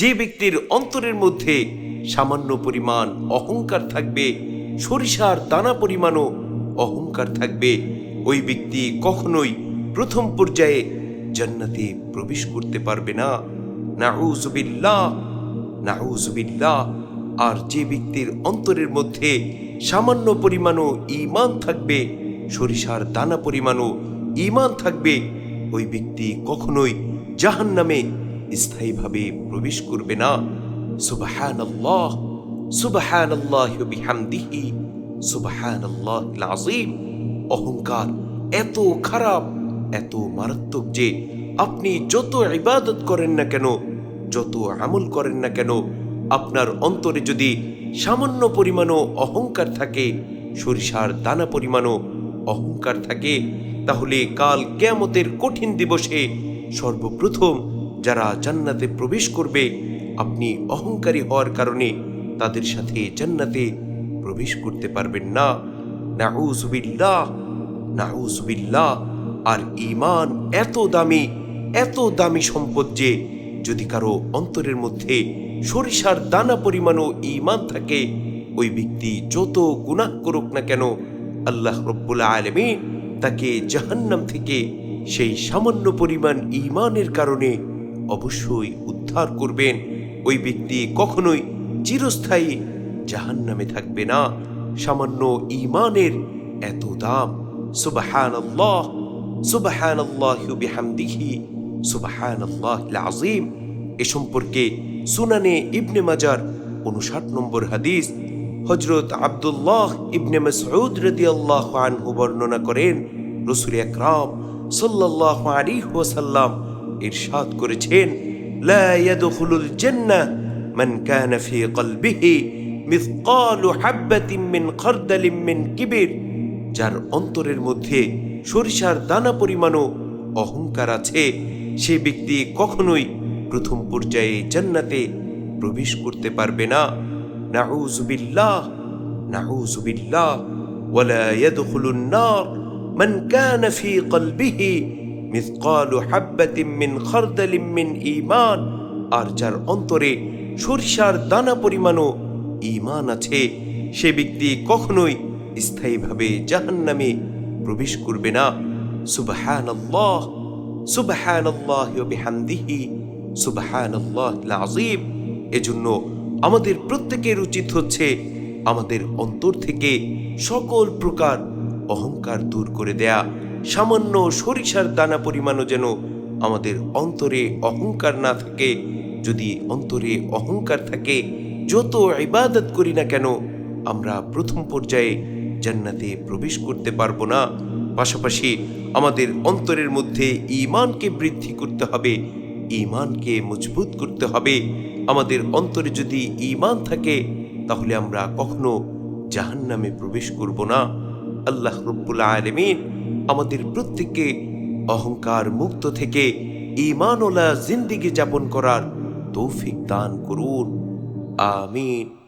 যে ব্যক্তির অন্তরের মধ্যে সামান্য পরিমাণ অহংকার থাকবে, সরিষার দানা পরিমাণও অহংকার থাকবে। ওই ব্যক্তি কখনোই প্রথম পর্যায়ে জান্নাতে প্রবেশ করতে পারবে না। নাউজুবিল্লাহ নাউজুবিল্লাহ আর যে ব্যক্তির অন্তরের মধ্যে সামান্য পরিমাণও ইমান থাকবে, সরিষার দানা পরিমাণও ইমান থাকবে, ওই ব্যক্তি কখনোই জাহান নামে স্থায়ীভাবে প্রবেশ করবে না। সুবাহান আল্লাহ সুবাহান আল্লাহ বিহামদিহি সুবাহান আল্লাহ আজিম অহংকার এত খারাপ, এত মারাত্মক যে আপনি যত ইবাদত করেন না কেন, যত আমল করেন না কেন, আপনার অন্তরে যদি সামান্য পরিমাণও অহংকার থাকে, সরিষার দানা পরিমাণও অহংকার থাকে, তাহলে কাল কেয়ামতের কঠিন দিবসে সর্বপ্রথম যারা জান্নাতে প্রবেশ করবে, আপনি অহংকারী হওয়ার কারণে তাদের সাথে জান্নাতে প্রবেশ করতে পারবেন না। নাউজুবিল্লাহ নাউজুবিল্লাহ আর ইমান এত দামি এত দামি সম্পদ যে যদি কারও অন্তরের মধ্যে সরিষার দানা পরিমাণও ইমান থাকে, ওই ব্যক্তি যত গুনাহ করুক না কেন, আল্লাহ রব্বুল আলমিন তাকে জাহান্নাম থেকে সেই সামান্য পরিমাণ ইমানের কারণে অবশ্যই উদ্ধার করবেন। ওই ব্যক্তি কখনোই চিরস্থায়ী জাহান্নামে থাকবে না। সামান্য ইমানের এত দাম। সুবাহান আল্লাহ সুবাহান আল্লাহ বিহামদিহি সুবাহান আল্লাহ আজিম এ সম্পর্কে সুনানে ইবনে মাজার উনষাট নম্বর হাদিস হজরত আব্দুল্লাহ ইবনে মাসউদ রাদিয়াল্লাহু আনহু বর্ণনা করেন, রসুল আকরাম সাল্লাল্লাহু আলাইহি ওয়াসাল্লাম ইরশাদ করেছেন, লা ইয়াদখুলুল জান্নাহ মান কানা ফি কলবিহি মিসকালু হাববাতিন মিন খারদালিন মিন কিবির। যার অন্তরের মধ্যে সরিষার দানা পরিমাণও অহংকার আছে। সে ব্যক্তি কখনোই প্রথম পর্যায়ে জান্নাতে প্রবেশ করতে পারবে না। নাউজুবিল্লাহ নাউজুবিল্লাহ ওয়ালা ইয়াদখুলুন নার মান কানা ফি কলবিহি মিসকালু হাববাতিন মিন খারদালিন মিন ঈমান। আর যার অন্তরে সরিষার দানা পরিমাণও ঈমান আছে, সে ব্যক্তি কখনোই স্থায়ীভাবে জাহান্নামে প্রবেশ করবে না। সুবহানাল্লাহ সুবহানাল্লাহ ওয়া বিহামদিহি, সুবহানাল্লাহ আযীম এজন্য আমাদের প্রত্যেকের উচিত হচ্ছে আমাদের অন্তর থেকে সকল প্রকার অহংকার দূর করে দেয়া। সামান্য সরিষার দানা পরিমাণও যেন আমাদের অন্তরে অহংকার না থাকে। যদি অন্তরে অহংকার থাকে, যত ইবাদত করি না কেন, আমরা প্রথম পর্যায়ে জান্নাতে প্রবেশ করতে পারব না। পাশাপাশি আমাদের অন্তরের মধ্যে ঈমানকে বৃদ্ধি করতে হবে, ঈমানকে মজবুত করতে হবে। আমাদের অন্তরে যদি ঈমান থাকে, তাহলে আমরা কখনো জাহান্নামে প্রবেশ করব না। আল্লাহ রব্বুল আলমিন আমাদের প্রত্যেককে অহংকার মুক্ত থেকে ইমানোলা জিন্দিগি যাপন করার তৌফিক দান করুন। আমিন।